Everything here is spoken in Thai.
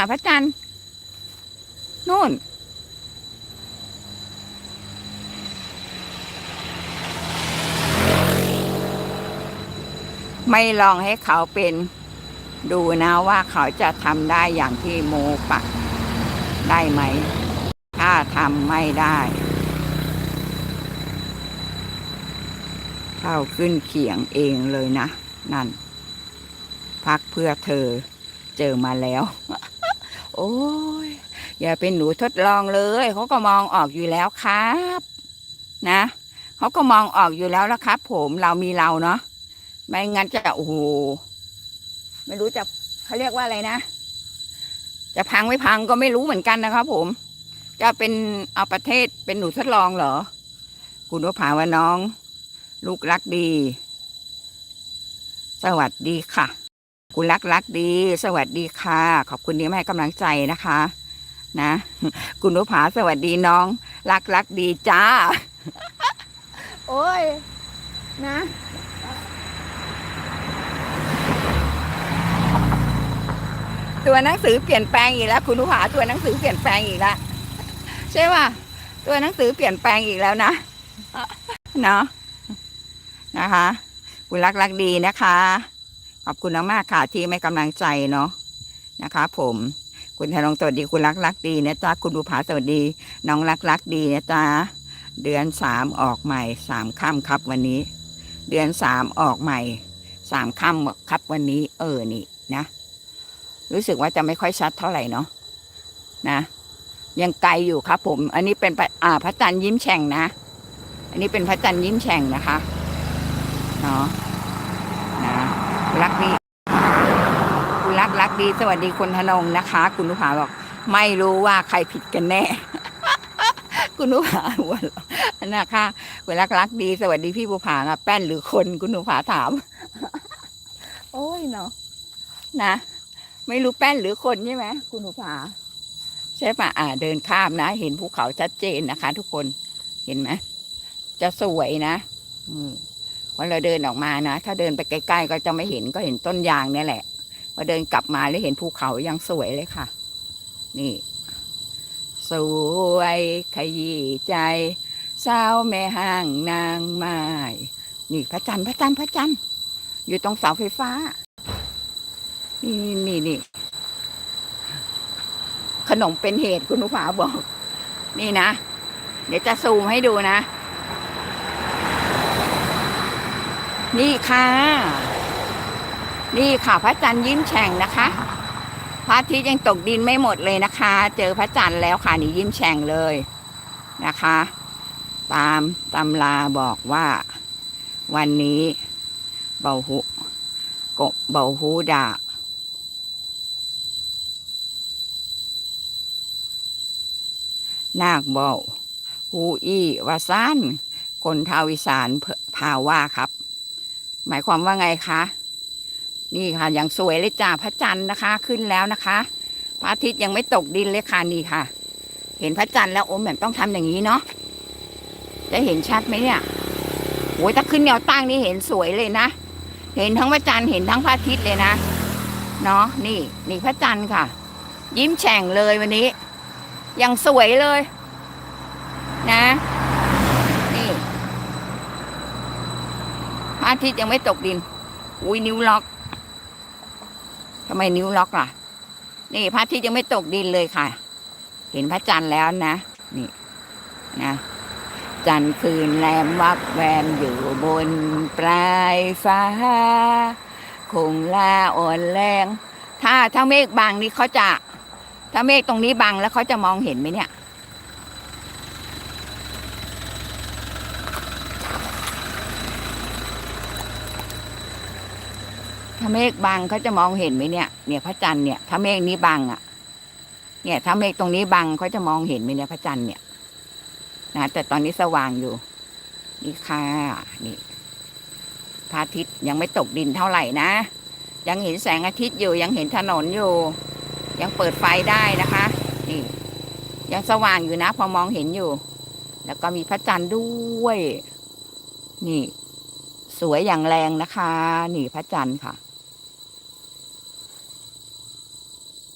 ะพระจันทร์นู่น ไม่ลองให้เขาเป็นดูนะว่าเขาจะทำได้อย่างที่โมปักได้ไหม ถ้าทำไม่ได้เข้าขึ้นเขียงเองเลยนะ นั่น พักเพื่อเธอเจอมาแล้ว โอ้ยอย่าเป็นหนูทดลองเลยเขาก็มองออกอยู่แล้วครับ นะเขาก็มองออกอยู่แล้วละครับ ผมเรามีเราเนาะไม่งั้นจะโอ้โหไม่รู้จะเขาเรียกว่าอะไรนะ จะพังไม่พังก็ไม่รู้เหมือนกันนะครับ ผม จะเป็นเอาประเทศเป็นหนูทดลองเหรอ คุณว่าผาว่าน้อง ลูกรักดี สวัสดีค่ะ คุณรักรักดี สวัสดีค่ะ ขอบคุณที่มาให้กำลังใจนะคะ นะ คุณนุภาสวัสดีน้อง รักรักดีจ้า โอ้ย นะ ตัวหนังสือเปลี่ยนแปลงอีกแล้ว คุณนุภาตัวหนังสือเปลี่ยนแปลงอีกแล้วใช่ป่ะตัวหนังสือเปลี่ยนแปลงอีกแล้วนะเนาะนะคะ คุณรักรักดีนะคะ ขอบคุณมากๆค่ะที่ไม่กำลังใจเนาะนะคะผมคุณธนงสวัสดีคุณรักรักดีนะจ๊ะคุณบุภาสวัสดี น้องรักรักดีนะจ๊ะเดือนสามออกใหม่สามค่ำครับวันนี้ เดือนสามออกใหม่สามค่ำครับวันนี้ เออนี่นะ รู้สึกว่าจะไม่ค่อยชัดเท่าไหร่เนาะนะ ยังไกลอยู่ครับ ผม อันนี้เป็นอ่าพระจันทร์ยิ้มแฉ่งนะ อันนี้เป็นพระจันทร์ยิ้มแฉ่งนะคะเนาะ รักดีคุณรักรักดี สวัสดีคุณธนงนะคะ คุณนุภาบอก ไม่รู้ว่าใครผิดกันแน่ คุณนุภาหัวเราะนะคะคุณรักรักดี สวัสดีพี่บุภาค่ะแป้นหรือคนคุณนุภาถาม โอ้ยเนาะนะไม่รู้แป้นหรือคนใช่ไหมคุณนุภาใช่ปะอ่า เดินข้ามนะ เห็นภูเขาชัดเจนนะคะ ทุกคนเห็นไหมจะสวยนะ อืม พอเราเดินออกมานะ ถ้าเดินไปใกล้ๆก็จะไม่เห็นก็เห็นต้นยางเนี่ยแหละพอเดินกลับมาแล้วเห็นภูเขายังสวยเลยค่ะ นี่ สวยขยี้ใจสาวแม่ห้างนางไม้นี่พระจันทร์พระจันทร์พระจันทร์อยู่ตรงเสาไฟฟ้า นี่นี่นี่ขนมเป็นเหตุคุณนุภาบอก นี่นะ เดี๋ยวจะซูมให้ดูนะ นี่ค่ะ นี่ค่ะ พระจันทร์ยิ้มแฉ่งนะคะ พระอาทิตย์ยังตกดินไม่หมดเลยนะคะ เจอพระจันทร์แล้วค่ะนี่ยิ้มแฉ่งเลยนะคะ ตามตำราบอกว่า วันนี้เบาหูกบเบาหูดานาคเบาหูอี้วาซันคนทาวิสานพาว่าครับ หมายความว่าไงคะ นี่ค่ะอย่างสวยเลยจ้าพระจันทร์นะคะ ขึ้นแล้วนะคะ พระอาทิตย์ยังไม่ตกดินเลยค่ะนี่ค่ะ เห็นพระจันทร์แล้วโอ้แหม่มต้องทำอย่างนี้เนาะจะเห็นชัดไหมเนี่ยโอ้ยถ้าขึ้นแนวตั้งนี่เห็นสวยเลยนะ เห็นทั้งพระจันทร์เห็นทั้งพระอาทิตย์เลยนะเนาะนี่นี่พระจันทร์ค่ะ ยิ้มแฉ่งเลยวันนี้ ยังสวยเลย นะ นี่พระ อาทิตย์ยังไม่ตกดิน อุ้ยนิ้วล็อกทำไมนิ้วล็อกล่ะ นี่พระอาทิตย์ยังไม่ตกดินเลยค่ะ เห็นพระจันทร์แล้วนะ นี่นะ จันทร์คืนแรมวับแวมอยู่บนปลายฟ้า คงลาอ่อนแรง ถ้าถ้าเมฆบังนี่เขาจะ ถ้าเมฆตรงนี้บังแล้วเขาจะมองเห็นไหมเนี่ย ถ้าเมฆบังเขาจะมองเห็นไหมเนี่ย เนี่ยพระจันทร์เนี่ย ถ้าเมฆนี้บังอะ เนี่ยถ้าเมฆตรงนี้บังเขาจะมองเห็นไหมเนี่ยพระจันทร์เนี่ยนะแต่ตอนนี้สว่างอยู่ นี่ค่ะนี่พระอาทิตย์ยังไม่ตกดินเท่าไหร่นะ ยังเห็นแสงอาทิตย์อยู่ ยังเห็นถนนอยู่ ยังเปิดไฟได้นะคะ นี่ ยังสว่างอยู่นะ พอมองเห็นอยู่ แล้วก็มีพระจันทร์ด้วย นี่ สวยอย่างแรงนะคะ นี่พระจันทร์ค่ะ